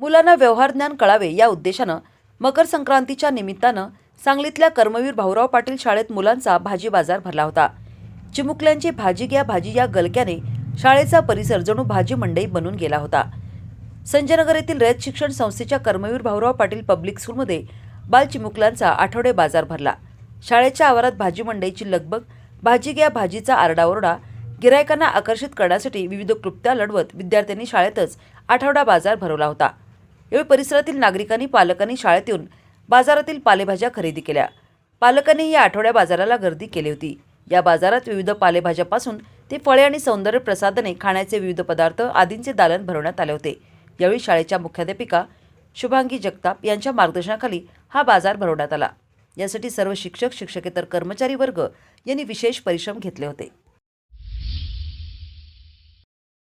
मुलांना व्यवहार ज्ञान कळावे या उद्देशानं मकर संक्रांतीच्या निमित्तानं सांगलीतल्या कर्मवीर भाऊराव पाटील शाळेत मुलांचा भाजी बाजार भरला होता. चिमुकल्यांची भाजी घ्या भाजी या गलक्याने शाळेचा परिसर जणू भाजी मंडई बनून गेला होता. संजयनगर येथील रयत शिक्षण संस्थेच्या कर्मवीर भाऊराव पाटील पब्लिक स्कूलमध्ये बाल चिमुकल्यांचा आठवडे बाजार भरला. शाळेच्या आवारात भाजी मंडईची लगबग भाजी घ्या भाजीचा आरडाओरडा गिरायकांना आकर्षित करण्यासाठी विविध क्लुप्त्या लढवत विद्यार्थ्यांनी शाळेतच आठवडा बाजार भरवला होता. यावेळी परिसरातील नागरिकांनी पालकांनी शाळेत येऊन बाजारातील पालेभाज्या खरेदी केल्या. पालकांनी या आठवड्या बाजाराला गर्दी केली होती. या बाजारात विविध पालेभाज्यापासून ते फळे आणि सौंदर्य प्रसाधने खाण्याचे विविध पदार्थ आदींचे दालन भरवण्यात आले होते. यावेळी शाळेच्या मुख्याध्यापिका शुभांगी जगताप यांच्या मार्गदर्शनाखाली हा बाजार भरवण्यात आला. यासाठी सर्व शिक्षक शिक्षकेतर कर्मचारी वर्ग यांनी विशेष परिश्रम घेतले होते.